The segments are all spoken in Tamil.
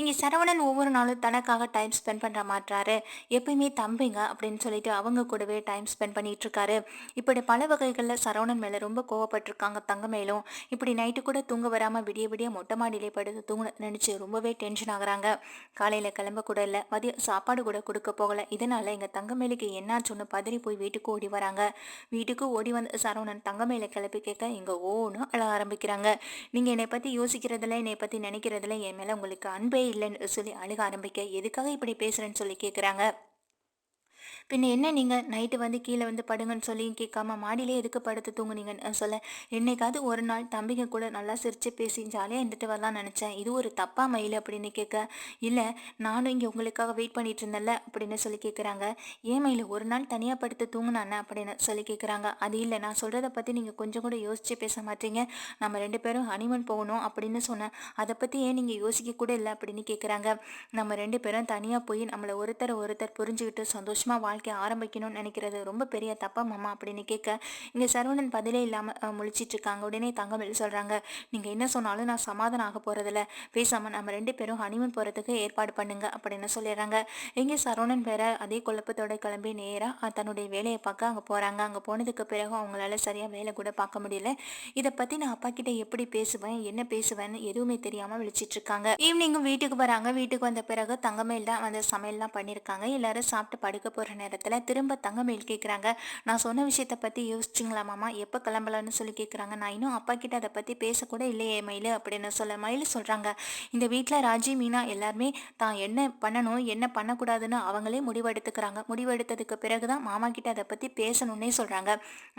இங்கே சரவணன் ஒவ்வொரு நாளும் தனக்காக டைம் ஸ்பெண்ட் பண்ணுற மாட்டாரு எப்பயுமே தம்பிங்க அப்படின்னு சொல்லிட்டு அவங்க கூடவே டைம் ஸ்பெண்ட் பண்ணிட்டு இருக்காரு. இப்படி பல வகைகளில் சரவணன் மேலே ரொம்ப கோவப்பட்டிருக்காங்க தங்கமேலும். இப்படி நைட்டு கூட தூங்க வராமல் விடிய விடிய மொட்டை மாடியிலே படுத்து தூங்க நினச்சி ரொம்பவே டென்ஷன் ஆகுறாங்க. காலையில் கிளம்ப கூட இல்லை மதியம் சாப்பாடு கூட கொடுக்க போகலை. இதனால் எங்கள் தங்கமேலுக்கு என்னாச்சுன்னு பதறி போய் வீட்டுக்கு ஓடி வராங்க. வீட்டுக்கு ஓடி வந்த சரவணன் தங்க மேலே கிளப்பி கேட்க இங்கே ஓன்னு அழ ஆரம்பிக்கிறாங்க. நீங்கள் என்னை பற்றி யோசிக்கிறதில்ல என்னை பற்றி நினைக்கிறதில்ல. என் மேலே உங்களுக்கு அன்பே இல்லைன்னு சொல்லி அழுக ஆரம்பிக்க எதுக்காக இப்படி பேசுகிறேன்னு சொல்லி கேட்குறாங்க பின்ன என்ன நீங்கள் நைட்டு வந்து கீழே வந்து படுங்கன்னு சொல்லி கேட்காம மாடியிலே எதுக்கு படுத்து தூங்குனீங்கன்னு சொல்ல. என்னைக்காவது ஒரு நாள் தம்பிங்க கூட நல்லா சிரித்து பேசி ஜாலியாக இருந்துட்டு வரலாம்னு நினச்சேன். இது ஒரு தப்பா மயில் அப்படின்னு கேட்க இல்லை நானும் இங்கே உங்களுக்காக வெயிட் பண்ணிட்டு இருந்தேன்ல அப்படின்னு சொல்லி கேட்குறாங்க. ஏன் மயில் ஒரு நாள் தனியாக படுத்து தூங்கினானே அப்படின்னு சொல்லி கேட்குறாங்க. அது இல்லை நான் சொல்கிறத பற்றி நீங்கள் கொஞ்சம் கூட யோசிச்சு பேச மாட்டீங்க. நம்ம ரெண்டு பேரும் ஹனிமன் போகணும் அப்படின்னு சொன்னேன் அதை பற்றி ஏன் நீங்கள் யோசிக்க கூட இல்லை? அப்படின்னு கேட்குறாங்க. நம்ம ரெண்டு பேரும் தனியாக போய் நம்மளை ஒருத்தர் ஒருத்தர் புரிஞ்சுக்கிட்டு சந்தோஷமாக வாழ்க்கையை ஆரம்பிக்கணும்னு நினைக்கிறது ரொம்ப பெரிய தப்பா மாமா அப்படின்னு கேட்க இங்கே சரவணன் பதிலே இல்லாமல் முழிச்சிட்டு இருக்காங்க உடனே தங்கமேல் சொல்கிறாங்க நீங்கள் என்ன சொன்னாலும் நான் சமாதானம் ஆக போகிறதில்ல பேசாமல் நம்ம ரெண்டு பேரும் ஹனிமூன் போகிறதுக்கு ஏற்பாடு பண்ணுங்க அப்படின்னு சொல்லிடுறாங்க. இங்கே சரவணன் வேற அதே குழப்பத்தோட கிளம்பி நேராக தன்னுடைய வேலையை பார்க்க அங்கே போகிறாங்க அங்கே போனதுக்கு பிறகு அவங்களால சரியாக வேலை கூட பார்க்க முடியல. இதை பற்றி நான் அப்பா கிட்ட எப்படி பேசுவேன் என்ன பேசுவேன்னு எதுவுமே தெரியாமல் விழிச்சிட்டு இருக்காங்க ஈவினிங்கும் வீட்டுக்கு வராங்க. வீட்டுக்கு வந்த பிறகு தங்கமேல் தான் அந்த சமையல்லாம் பண்ணியிருக்காங்க எல்லாரும் சாப்பிட்டு படுக்க போகிற நேரத்தில் திரும்ப தங்கமயில் கேட்குறாங்க நான் சொன்ன விஷயத்தை பற்றி யோசிச்சிங்களா மாமா? எப்போ கிளம்பலான்னு சொல்லி கேட்குறாங்க நான் இன்னும் அப்பா கிட்ட அதை பற்றி பேசக்கூட இல்லையே மயில் அப்படின்னு சொல்ல மயில் சொல்கிறாங்க இந்த வீட்டில் ராஜி மீனா எல்லாருமே தான் என்ன பண்ணணும் என்ன பண்ணக்கூடாதுன்னு அவங்களே முடிவெடுத்துக்கிறாங்க. முடிவெடுத்ததுக்கு பிறகு தான் மாமா கிட்ட அதை பற்றி பேசணுன்னே சொல்கிறாங்க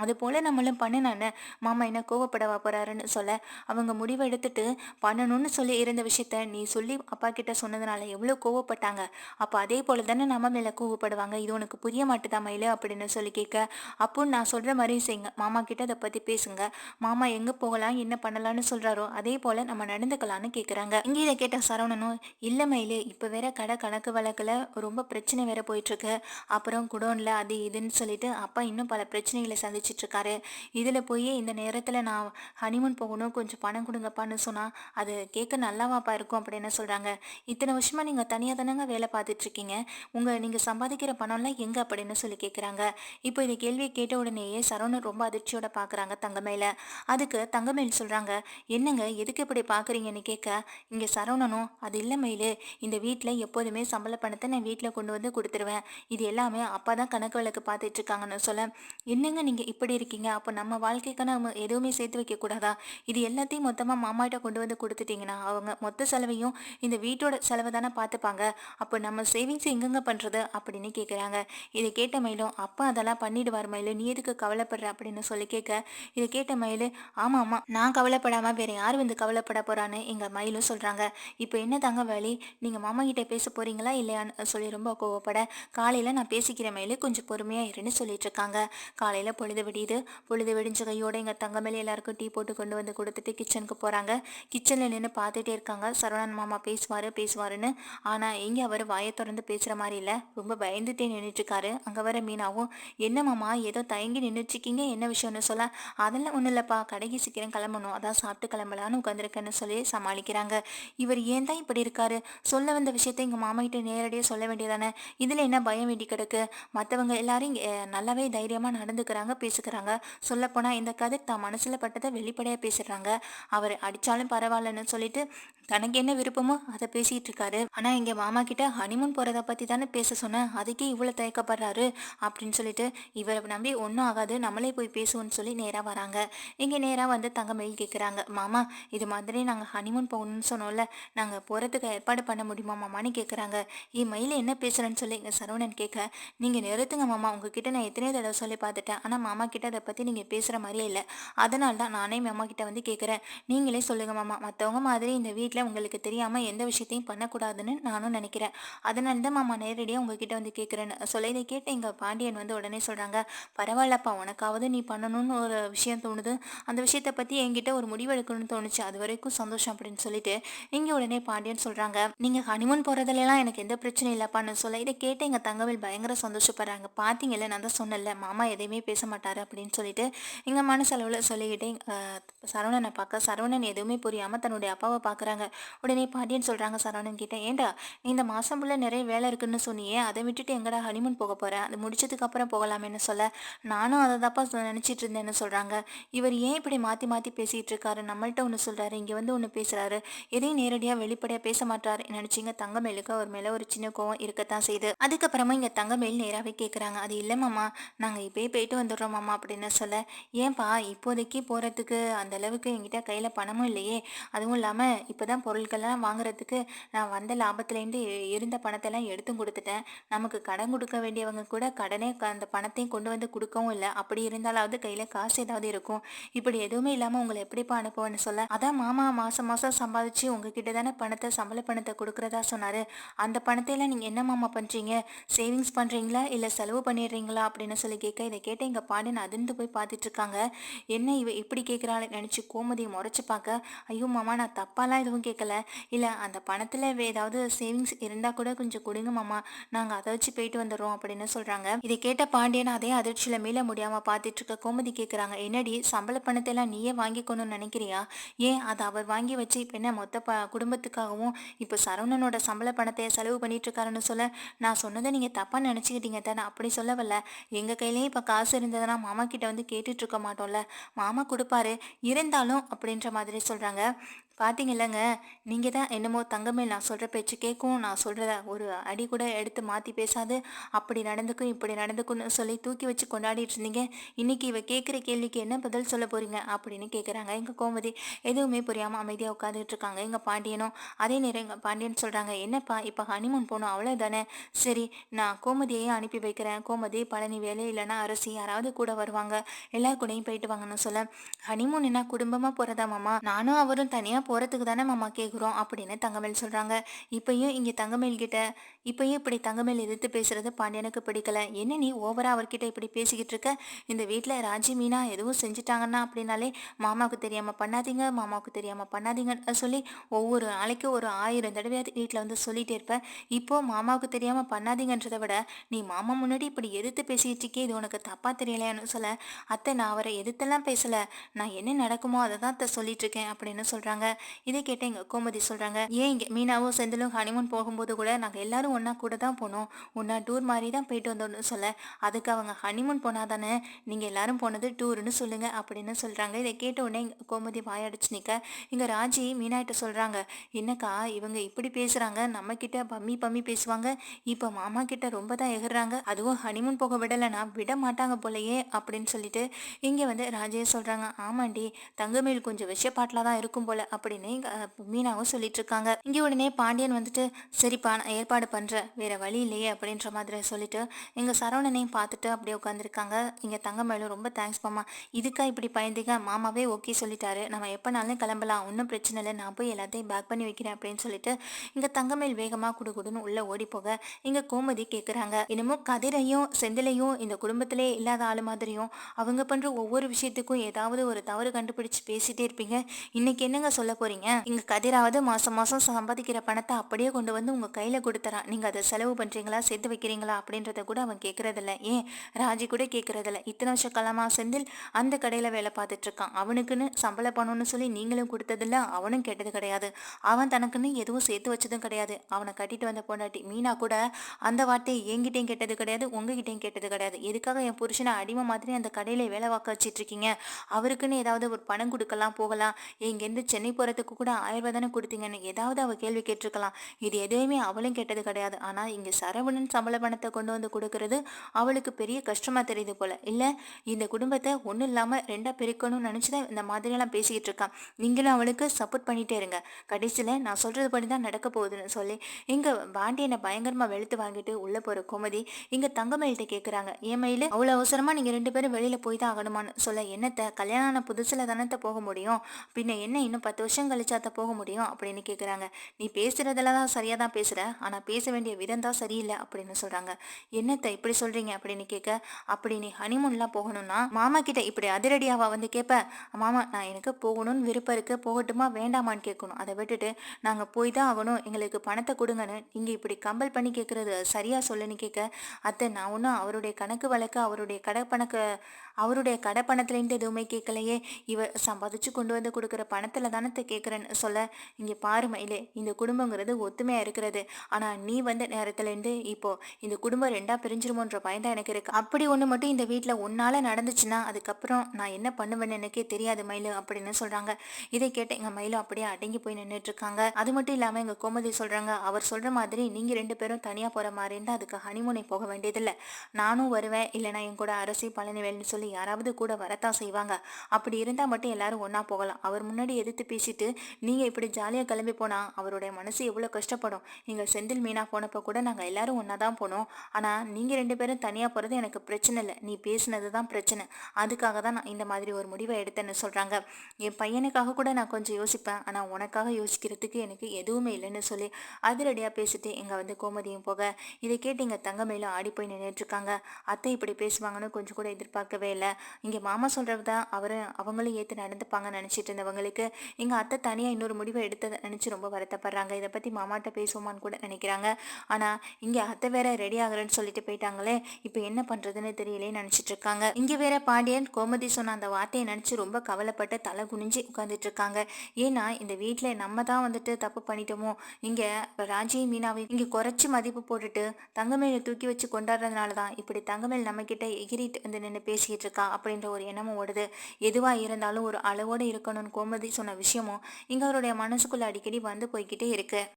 அது போல் நம்மளும் பண்ணினானே மாமா என்ன கோவப்படவா போகிறாருன்னு சொல்ல அவங்க முடிவெடுத்துட்டு பண்ணணும்னு சொல்லி இருந்த விஷயத்த நீ சொல்லி அப்பா கிட்ட சொன்னதுனால எவ்வளோ கோவப்பட்டாங்க. அப்போ அதே போல் தானே நம்ம மேலே கோவப்படுவாங்க. இது உனக்கு புரிய மாட்டுதா மயிலு? அப்படின்னு சொல்லி கேட்க அப்போ நான் சொல்கிற மாதிரி செய்யுங்க மாமா கிட்ட அதை பற்றி பேசுங்க. மாமா எங்கே போகலாம் என்ன பண்ணலாம்னு சொல்கிறாரோ அதே போல் நம்ம நடந்துக்கலாம்னு கேட்குறாங்க இங்கே இதை கேட்ட சரவணனும் இல்லை மயிலு இப்போ வேற கடை கணக்கு வழக்கில் ரொம்ப பிரச்சனை வேற போயிட்டுருக்கு. அப்புறம் குடோனில் அது இதுன்னு சொல்லிட்டு அப்பா இன்னும் பல பிரச்சனைகளை சந்திச்சிட்ருக்காரு. இதில் போய் இந்த நேரத்தில் நான் ஹனிமூன் போகணும் கொஞ்சம் பணம் கொடுங்கப்பான்னு சொன்னால் அது கேட்க நல்லாவாப்பா இருக்கும் அப்படின்னு சொல்கிறாங்க இத்தனை வருஷமாக நீங்கள் தனியாக தானேங்க வேலை பார்த்துட்ருக்கீங்க? உங்கள் நீங்கள் சம்பாதிக்கிற பணம்லாம் எங்கே அப்படின்னு சொல்லி கேட்குறாங்க இப்போ இந்த கேள்வியை கேட்ட உடனேயே சரவணன் ரொம்ப அதிர்ச்சியோட பார்க்குறாங்க தங்கமேல. அதுக்கு தங்கமேல் சொல்கிறாங்க என்னங்க எதுக்கு இப்படி பார்க்குறீங்கன்னு கேட்க இங்கே சரவணனும் அது இல்லை மயிலு இந்த வீட்டில் எப்போதுமே சம்பள பணத்தை நான் வீட்டில் கொண்டு வந்து கொடுத்துருவேன். இது எல்லாமே அப்பா தான் கணக்கு வழக்கு பார்த்துட்டு இருக்காங்கன்னு சொல்ல. என்னங்க நீங்கள் இப்படி இருக்கீங்க? அப்போ நம்ம வாழ்க்கைக்கு நம்ம எதுவுமே சேர்த்து வைக்கக்கூடாதா இது எல்லாத்தையும் மொத்தமாக மாமாட்ட கொண்டு வந்து கொடுத்துட்டீங்கன்னா அவங்க மொத்த செலவையும் இந்த வீட்டோட செலவை தானே பார்த்துப்பாங்க அப்போ நம்ம சேவிங்ஸ் எங்கெங்க பண்ணுறது அப்படின்னு கேட்குறாங்க இதை கேட்ட மயிலும் அப்பா அதெல்லாம் பண்ணிடுவார் மயிலும் நீ எதுக்கு கவலைப்படுற? அப்படின்னு சொல்லி கேட்க இதை கேட்ட மயிலு ஆமாம் ஆமாம் நான் கவலைப்படாமல் வேற யார் வந்து கவலைப்பட போகிறான்னு எங்கள் மயிலும் சொல்கிறாங்க இப்போ என்ன தாங்க வழி நீங்கள் மாமா கிட்டே பேச போகிறீங்களா இல்லையான்னு? சொல்லி ரொம்ப கோவப்பட காலையில் நான் பேசிக்கிற மயிலு கொஞ்சம் பொறுமையாக இருன்னு சொல்லிட்டு இருக்காங்க. காலையில் பொழுது விடியுது பொழுது விடிஞ்ச கையோட எங்கள் தங்க மேலே எல்லாருக்கும் டீ போட்டு கொண்டு வந்து கொடுத்துட்டு கிச்சனுக்கு போகிறாங்க கிச்சனில் நின்று பார்த்துட்டே இருக்காங்க சரவணன் மாமா பேசுவார் பேசுவாருன்னு ஆனால் எங்கே அவர் வாயை திறந்து பேசுகிற மாதிரி இல்லை ரொம்ப பயந்துட்டே இருக்காரு அங்கே வர மீனாவும் என்ன மாமா ஏதோ தயங்கி நின்றுச்சிக்கிங்க என்ன விஷயம்னு சொல்ல? அதெல்லாம் ஒன்றும் இல்லைப்பா. கடைக்கு சீக்கிரம் கிளம்பணும். அதான் சாப்பிட்டு கிளம்பலான்னு உட்காந்துருக்கேன்னு சொல்லி சமாளிக்கிறாங்க. இவர் ஏன் தான் இப்படி இருக்காரு? சொல்ல வந்த விஷயத்த எங்கள் மாமாகிட்ட நேரடியாக சொல்ல வேண்டியதானே? இதில் என்ன பயம் வேண்டி கிடக்கு? மற்றவங்க எல்லாரும் நல்லாவே தைரியமாக நடந்துக்கிறாங்க பேசுகிறாங்க சொல்லப்போனால் இந்த கதை தான் மனசில் பட்டதை வெளிப்படையாக பேசுகிறாங்க அவர் அடித்தாலும் பரவாயில்லன்னு சொல்லிட்டு தனக்கு என்ன விருப்பமோ அதை பேசிகிட்டு இருக்காரு ஆனால் எங்கள் மாமா கிட்ட ஹனிமூன் போகிறத பற்றி தானே பேச சொன்னேன். அதுக்கே இவ்வளோ தயக்கப்படுறாரு அப்படின்னு சொல்லிட்டு இவரை நம்பி ஒன்றும் ஆகாது நம்மளே போய் பேசுவோம்னு சொல்லி நேராக வராங்க. இங்கே நேராக வந்து தங்க மெயில் கேட்குறாங்க மாமா இது மாதிரி நாங்கள் ஹனிமூன் போகணும்னு சொன்னோம்ல நாங்கள் போகிறதுக்கு ஏற்பாடு பண்ண முடியுமா மாமான்னு கேட்குறாங்க என் மயில் என்ன பேசுகிறேன்னு சொல்லி எங்கள் சரவணன் கேட்க நீங்கள் நிறுத்துங்க மாமா உங்ககிட்ட நான் எத்தனையோ தடவை சொல்லி பார்த்துட்டேன் ஆனால் மாமா கிட்ட அதை பற்றி நீங்கள் பேசுகிற மாதிரியே இல்லை. அதனால தான் நானே மாமா கிட்ட வந்து கேட்குறேன் நீங்களே சொல்லுங்கள் மாமா மற்றவங்க மாதிரி இந்த வீட்டில் உங்களுக்கு தெரியாமல் எந்த விஷயத்தையும் பண்ணக்கூடாதுன்னு நானும் நினைக்கிறேன். அதனால தான் மாமா நேரடியாக உங்ககிட்ட வந்து கேட்குறேன்னு சொல்லி இதை கேட்டு எங்கள் பாண்டியன் வந்து உடனே சொல்கிறாங்க பரவாயில்லப்பா உனக்காவது நீ பண்ணணும்னு ஒரு விஷயம் தோணுது. அந்த விஷயத்தை பற்றி என்கிட்ட ஒரு முடிவெடுக்கணும்னு தோணுச்சு. அது வரைக்கும் சந்தோஷம் அப்படின்னு சொல்லிட்டு இங்கே உடனே பாண்டியன் சொல்கிறாங்க நீங்கள் ஹனிமூன் போகிறதுலாம் எனக்கு எந்த பிரச்சனையும் இல்லைப்பான்னு சொல்ல இதை கேட்டு எங்கள் தங்கவேல் பயங்கர சந்தோஷப்படுறாங்க. பார்த்தீங்கல்ல நான் தான் சொன்னல மாமா எதையுமே பேச மாட்டார் அப்படின்னு சொல்லிட்டு எங்கள் மனசளவில் சொல்லிக்கிட்டே சரவணனை பார்க்க சரவணன் எதுவுமே புரியாமல் தன்னுடைய அப்பாவை பார்க்குறாங்க உடனே பாண்டியன் சொல்கிறாங்க சரவணன் கிட்ட ஏண்டா இந்த மாதம் ஃபுல்லாக நிறைய வேலை இருக்குன்னு சொன்னியே அதை விட்டுட்டு எங்கடா ஹனிமூன் போக போகிறேன் அது முடிச்சதுக்கப்புறம் போகலாமேன்னு சொல்ல நானும் அதை தப்பா நினச்சிட்டு இருந்தேன்னு சொல்கிறாங்க இவர் ஏன் இப்படி மாற்றி மாற்றி பேசிகிட்டு இருக்காரு நம்மள்ட்ட ஒன்று சொல்கிறாரு இங்கே வந்து ஒன்று பேசுகிறாரு எதையும் நேரடியாக வெளிப்படையாக பேச மாட்டாரு. நினச்சிங்க தங்கமேலுக்கு அவர் மேலே ஒரு சின்ன கோவம் இருக்கத்தான் செய்யுது அதுக்கப்புறமா இங்கே தங்கமேல் நேராகவே கேட்குறாங்க அது இல்லை மாமா நாங்கள் இப்போயே போயிட்டு வந்துடுறோம் மாமா அப்படின்னு சொல்ல ஏன்பா இப்போதைக்கு போகிறதுக்கு அந்த அளவுக்கு எங்கிட்ட கையில் பணமும் இல்லையே. அதுவும் இல்லாமல் இப்போ தான் பொருட்கள்லாம் வாங்குறதுக்கு நான் வந்த லாபத்துலேருந்து இருந்த பணத்தெல்லாம் எடுத்து கொடுத்துட்டேன். நமக்கு கடன் கொடுக்க வேண்டியவங்க கூட கடனே அந்த பணத்தையும் கொண்டு வந்து கொடுக்கவும் இல்லை. அப்படி இருந்தாலாவது கையில் காசு ஏதாவது இருக்கும். இப்படி எதுவுமே இல்லாமல் உங்களை எப்படிப்பா அனுப்புவேன்னு சொல்ல. அதான் மாமா மாதம் மாதம் சம்பாதிச்சு உங்ககிட்ட தானே பணத்தை சம்பள பணத்தை கொடுக்குறதா சொன்னார். அந்த பணத்தையெல்லாம் நீங்கள் என்ன மாமா பண்ணுறீங்க சேவிங்ஸ் பண்ணுறீங்களா இல்லை செலவு பண்ணிடுறீங்களா? அப்படின்னு சொல்லி கேட்க இதை கேட்ட எங்கள் பாண்டியன் அதிர்ந்து போய் பார்த்துட்டு இருக்காங்க. என்ன இவ இப்படி கேட்குறாள் நினச்சி கோமதியை முறைச்சி பார்க்க. ஐயோ மாமா நான் தப்பாலாம் எதுவும் கேட்கல. இல்லை அந்த பணத்தில் ஏதாவது சேவிங்ஸ் இருந்தால் கூட கொஞ்சம் கொடுங்க மாமா. நாங்கள் அதை வச்சு போயிட்டு வந்துடுறோம். அப்படின்னு சொல்கிறாங்க இதை கேட்ட பாண்டியன் அதே அதிர்ச்சியில் மீள முடியாமல் பாத்துட்டு இருக்க கோமதி கேட்குறாங்க என்னடி சம்பள பணத்தை எல்லாம் நீயே வாங்கிக்கணும்னு நினைக்கிறியா? ஏன் அதை அவர் வாங்கி வச்சு இப்போ என்ன மொத்த ப குடும்பத்துக்காகவும் இப்போ சரவணனோட சம்பள பணத்தை செலவு பண்ணிட்டு இருக்காருன்னு சொல்ல நான் சொன்னதை நீங்கள் தப்பாக நினைச்சுக்கிட்டீங்க தானே? அப்படி சொல்லவில்ல. எங்கள் கையிலயும் இப்போ காசு இருந்ததுன்னா மாமா கிட்ட வந்து கேட்டுட்டு இருக்க மாட்டோம்ல. மாமா கொடுப்பாரு இருந்தாலும் அப்படின்ற மாதிரி சொல்கிறாங்க பார்த்தீங்கல்லங்க நீங்கள் தான் என்னமோ தங்கமேல் நான் சொல்கிற பேச்சு கேட்கும் நான் சொல்கிறத ஒரு அடி கூட எடுத்து மாற்றி பேசாது அப்படி நடந்துக்கும் இப்படி நடந்துக்கும்னு சொல்லி தூக்கி வச்சு கொண்டாடிட்டு இருந்தீங்க. இன்றைக்கி இவ கேட்குற கேள்விக்கு என்ன பதில் சொல்ல போகிறீங்க அப்படின்னு கேட்குறாங்க எங்கள் கோமதி. எதுவுமே புரியாமல் அமைதியாக உட்காந்துட்டு இருக்காங்க. எங்கள் பாண்டியனும் அதே நேரம் எங்கள் பாண்டியன் சொல்கிறாங்க என்னப்பா இப்போ ஹனிமூன் போகணும் அவ்வளோதானே சரி நான் கோமதியையும் அனுப்பி வைக்கிறேன். கோமதி பழனி வேலை இல்லைன்னா அரசி யாராவது கூட வருவாங்க. எல்லா கூடயும் போயிட்டு வாங்கன்னு சொல்ல ஹனிமூன் என்ன குடும்பமாக போகிறதா மாமா? நானும் அவரும் தனியாக போகிறதுக்கு தானே மாமா கேட்குறோம் அப்படின்னு தங்கமேல் சொல்கிறாங்க இப்பயும் இங்கே தங்கமேல் கிட்ட? இப்பயும் இப்படி தங்கமேல் எதிர்த்து பேசுறது? பாண்டியனுக்கு பிடிக்கல. என்ன நீ ஓவராக அவர்கிட்ட இப்படி பேசிக்கிட்டு இருக்க? இந்த வீட்டில் ராஜி மீனா எதுவும் செஞ்சுட்டாங்கன்னா அப்படின்னாலே மாமாவுக்கு தெரியாமல் பண்ணாதீங்க மாமாவுக்கு தெரியாமல் பண்ணாதீங்கன்னு சொல்லி ஒவ்வொரு நாளைக்கு ஒரு ஆயிரம் தடவையாவது வீட்டில் வந்து சொல்லிட்டே இருப்பேன் இப்போ மாமாவுக்கு தெரியாமல் பண்ணாதீங்கன்றதை விட நீ மாமா முன்னாடி இப்படி எதிர்த்து பேசிக்கிட்டு இருக்கே இது உனக்கு தப்பாக தெரியலையான்னு சொல்ல. அத்தை நான் அவரை எதிர்த்தெல்லாம் பேசலை. நான் என்ன நடக்குமோ அதை தான் அத்தை சொல்லிட்டு இருக்கேன் அப்படின்னு சொல்கிறாங்க இதை கேட்ட எங்கள் கோமதி சொல்கிறாங்க ஏன் இங்கே மீனாவும் செந்திலும் ஹனிமூன் போகும்போது கூட நாங்கள் எல்லாரும் ஒன்றா கூட தான் போனோம். ஒன்றா டூர் மாதிரி தான் போயிட்டு வந்தோம்னு சொல்ல. அதுக்கு அவங்க ஹனிமூன் போனால் தானே நீங்கள் எல்லாரும் போனது டூருன்னு சொல்லுங்க அப்படின்னு சொல்கிறாங்க இதை கேட்ட உடனே கோமதி வாயடிச்சு நிற்க இங்கே ராஜி மீனாட்ட சொல்கிறாங்க என்னக்கா இவங்க இப்படி பேசுகிறாங்க நம்மக்கிட்ட பம்மி பம்மி பேசுவாங்க. இப்போ மாமா கிட்ட ரொம்ப தான் எகிறாங்க. அதுவும் ஹனிமூன் போக விடலைன்னா விட மாட்டாங்க போலையே அப்படின்னு சொல்லிட்டு இங்கே வந்து ராஜே சொல்கிறாங்க ஆமாண்டி தங்கமேல் கொஞ்சம் விஷப்பாட்டில் தான் இருக்கும் போல அப்படின்னு மீனாவும் சொல்லிட்டு இருக்காங்க இங்கே உடனே பாண்டியன் வந்துட்டு சரிப்பா நான் ஏற்பாடு பண்ணுறேன் வேற வழி இல்லையே அப்படின்ற மாதிரி சொல்லிட்டு எங்கள் சரவணனையும் பார்த்துட்டு அப்படியே உட்காந்துருக்காங்க இங்கே தங்கமேலும் ரொம்ப தேங்க்ஸ் மாமா. இதுக்கா இப்படி பயந்துங்க மாமாவே ஓகே சொல்லிட்டாரு. நம்ம எப்போனாலும் கிளம்பலாம். ஒன்றும் பிரச்சனை இல்லை. நான் போய் எல்லாத்தையும் பேக் பண்ணி வைக்கிறேன் அப்படின்னு சொல்லிட்டு இங்கே தங்கமேல் வேகமாக குடுகுடுன்னு உள்ளே ஓடி போக இங்கே கோமதி கேட்குறாங்க என்னமோ கதிரையும் செந்திலையும் இந்த குடும்பத்திலே இல்லாத ஆள் மாதிரியும் அவங்க பண்ணுற ஒவ்வொரு விஷயத்துக்கும் ஏதாவது ஒரு தவறு கண்டுபிடிச்சு பேசிட்டே இருப்பீங்க. இன்னைக்கு என்னங்க சொல்ல போறீங்க? இங்க கதிராவது மாசம் மாசம் சம்பாதிக்கிற பணத்தை அப்படியே கொண்டு வந்து உங்க கையில கொடுத்துறான். நீங்க அதை செலவு பண்றீங்களா? சேர்த்து வைக்கிறீங்களா? அப்படின்றத கூட அவன் கேட்கறதில்ல ஏன்? ராஜி கூட கேட்கறதில்ல இத்தனை வருஷம் காலமா செந்தில் அந்த கடையில வேலை பார்த்துட்டு இருக்கான். அவனுக்குன்னு சம்பள பணம்னு சொல்லி நீங்களும் கொடுத்ததில்ல அவனும் கேட்டது கிடையாது. அவன் தனக்குன்னு எதுவும் சேர்த்து வச்சதும் கிடையாது. அவனை கட்டிட்டு வந்த பொண்டாட்டி மீனா கூட அந்த வார்த்தையை என்கிட்டையும் கேட்டது கிடையாது உங்ககிட்டயும் கேட்டது கிடையாது. எதுக்காக என் புருஷனை அடிமை மாதிரி அந்த கடையில வேலை வாக்க வச்சிட்டு இருக்கீங்க? அவருக்குன்னு ஏதாவது ஒரு பணம் கொடுக்கலாம் போகலாம். இங்கேருந்து சென்னை போகிறதுக்கு கூட ஆயிரம் ரூபாய் தானே கொடுத்தீங்கன்னு ஏதாவது அவள் கேள்வி கேட்டிருக்கலாம். இது எதுவுமே அவளும் கேட்டது கிடையாது. ஆனால் இங்கே சரவணன் சம்பள பணத்தை கொண்டு வந்து கொடுக்கறது அவளுக்கு பெரிய கஷ்டமாக தெரியுது போல. இல்லை இந்த குடும்பத்தை ஒன்றும் இல்லாமல் ரெண்டாக பிரிக்கணும்னு நினச்சி தான் இந்த மாதிரியெல்லாம் பேசிக்கிட்டு இருக்கான் நீங்களும் அவளுக்கு சப்போர்ட் பண்ணிகிட்டே இருங்க. கடைசியில் நான் சொல்கிறது படி தான் நடக்க போகுதுன்னு சொல்லி இங்கே பாண்டியனை பயங்கரமாக வெளுத்து வாங்கிட்டு உள்ளே போகிற கோமதி இங்கே தங்கமயில்கிட்ட கேட்குறாங்க என் மயில் அவ்வளோ அவசரமாக நீங்கள் ரெண்டு பேரும் வெளியில் போய் தான் ஆகணுமான்னு சொல்ல என்னத்தை கல்யாணம் ஆன புதுசில் தானத்தை போக முடியும்? பின்ன என்ன இன்னும் பத்து வருஷம் வருஷம் கழிச்சாத்த போக முடியும் அப்படின்னு கேட்குறாங்க நீ பேசுறதுல தான் சரியாக தான் பேசுகிற ஆனால் பேச வேண்டிய விதம் தான் சரியில்லை அப்படின்னு சொல்கிறாங்க என்னத்தை இப்படி சொல்கிறீங்க அப்படின்னு கேட்க அப்படி நீ ஹனிமூன்லாம் போகணும்னா மாமா கிட்ட இப்படி அதிரடியாவா வந்து கேட்பேன் மாமா நான் எனக்கு போகணும்னு விருப்பம் இருக்கு போகட்டுமா வேண்டாமான்னு கேட்கணும். அதை விட்டுட்டு நாங்கள் போய் தான் ஆகணும். எங்களுக்கு பணத்தை கொடுங்கன்னு நீங்கள் இப்படி கம்பல் பண்ணி கேட்குறது சரியாக சொல்லுன்னு கேட்க அத்தை நான் ஒன்றும் அவருடைய கணக்கு வழக்கு அவருடைய கடை பணக்கு அவருடைய கடை பணத்துலேருந்து எதுவுமே கேட்கலையே. இவர் சம்பாதிச்சு கொண்டு வந்து கொடுக்குற பணத்தில் தானத்தை கேட்குறேன்னு சொல்ல இங்கே பாரு மயிலே இந்த குடும்பங்கிறது ஒத்துமையாக இருக்கிறது. ஆனால் நீ வந்த நேரத்துலேருந்து இப்போ இந்த குடும்பம் ரெண்டாக பிரிஞ்சிருமோன்ற பயம் தான் எனக்கு இருக்குது அப்படி ஒன்று மட்டும் இந்த வீட்டில் ஒன்றால் நடந்துச்சுன்னா அதுக்கப்புறம் நான் என்ன பண்ணுவேன்னு எனக்கே தெரியாது மயிலு அப்படின்னு சொல்கிறாங்க இதை கேட்டு எங்கள் மயிலும் அப்படியே அடங்கி போய் நின்றுட்டுருக்காங்க அது மட்டும் இல்லாமல் எங்கள் கோமதி சொல்கிறாங்க அவர் சொல்கிற மாதிரி நீங்கள் ரெண்டு பேரும் தனியாக போகிற மாதிரி இருந்தால் அதுக்கு ஹனிமூனை போக வேண்டியதில்லை. நானும் வருவேன் இல்லைனா என் கூட அரசி பழனிவேல்னு சொல்லி யாராவது கூட வரத்தான் செய்வாங்க. அப்படி இருந்தால் மட்டும் எல்லாரும் ஒன்றா போகலாம். அவர் முன்னாடி எதிர்த்து பேசிட்டு நீங்கள் இப்படி ஜாலியாக கிளம்பி போனால் அவருடைய மனசு எவ்வளோ கஷ்டப்படும். எங்கள் செந்தில் மீனா போனப்போ கூட நாங்கள் எல்லாரும் ஒன்றா தான் போனோம். ஆனால் நீங்கள் ரெண்டு பேரும் தனியாக போகிறது எனக்கு பிரச்சனை இல்லை. நீ பேசினது தான் பிரச்சனை. அதுக்காக தான் நான் இந்த மாதிரி ஒரு முடிவை எடுத்தேன்னு சொல்கிறாங்க என் பையனுக்காக கூட நான் கொஞ்சம் யோசிப்பேன். ஆனால் உனக்காக யோசிக்கிறதுக்கு எனக்கு எதுவுமே இல்லைன்னு சொல்லி அதிரடியாக பேசிட்டு இங்கே வந்து கோமதியும் போக இதை கேட்டு இங்கே தங்கமையில ஆடி போய் நின்றுட்டுருக்காங்க அத்தை இப்படி பேசுவாங்கன்னு கொஞ்சம் கூட எதிர்பார்க்கவே இல்லை. இங்கே மாமா சொல்கிறது தான் அவர் அவங்களும் ஏற்று நடந்துப்பாங்கன்னு நினச்சிட்டு இருந்தவங்களுக்கு எங்கள் அத்தை தனியாக இன்னொரு முடிவை எடுத்ததை நினச்சி ரொம்ப வருத்தப்படுறாங்க. இதை பற்றி மாமாட்ட பேசுவோமான்னு கூட நினைக்கிறாங்க. ஆனால் இங்கே அத்தை வேற ரெடி ஆகுறேன்னு சொல்லிட்டு போயிட்டாங்களே இப்போ என்ன பண்ணுறதுன்னு தெரியலே நினச்சிட்டு இருக்காங்க. இங்கே வேற பாண்டியன் கோமதி சொன்ன அந்த வார்த்தையை நினச்சி ரொம்ப கவலைப்பட்டு தலை குனிஞ்சு உட்காந்துட்டு இருக்காங்க. ஏன்னா இந்த வீட்டில் நம்ம தான் வந்துட்டு தப்பு பண்ணிட்டோமோ? இங்கே ராஜியும் மீனாவையும் இங்கே குறைச்சி மதிப்பு போட்டுட்டு தங்கமேலை தூக்கி வச்சு கொண்டாடுறதுனால தான் இப்படி தங்கமேல் நம்ம கிட்ட எகிரிட்டு வந்து நின்று பேசிக்கிட்டு இருக்கா அப்படின்ற ஒரு எண்ணமும் ஓடுது. எதுவாக இருந்தாலும் ஒரு அளவோடு இருக்கணும்னு கோமதி சொன்ன விஷயமும் இங்கே அவருடைய மனசுக்குள்ள அடிக்கடி வந்து போய்கிட்டே இருக்கு.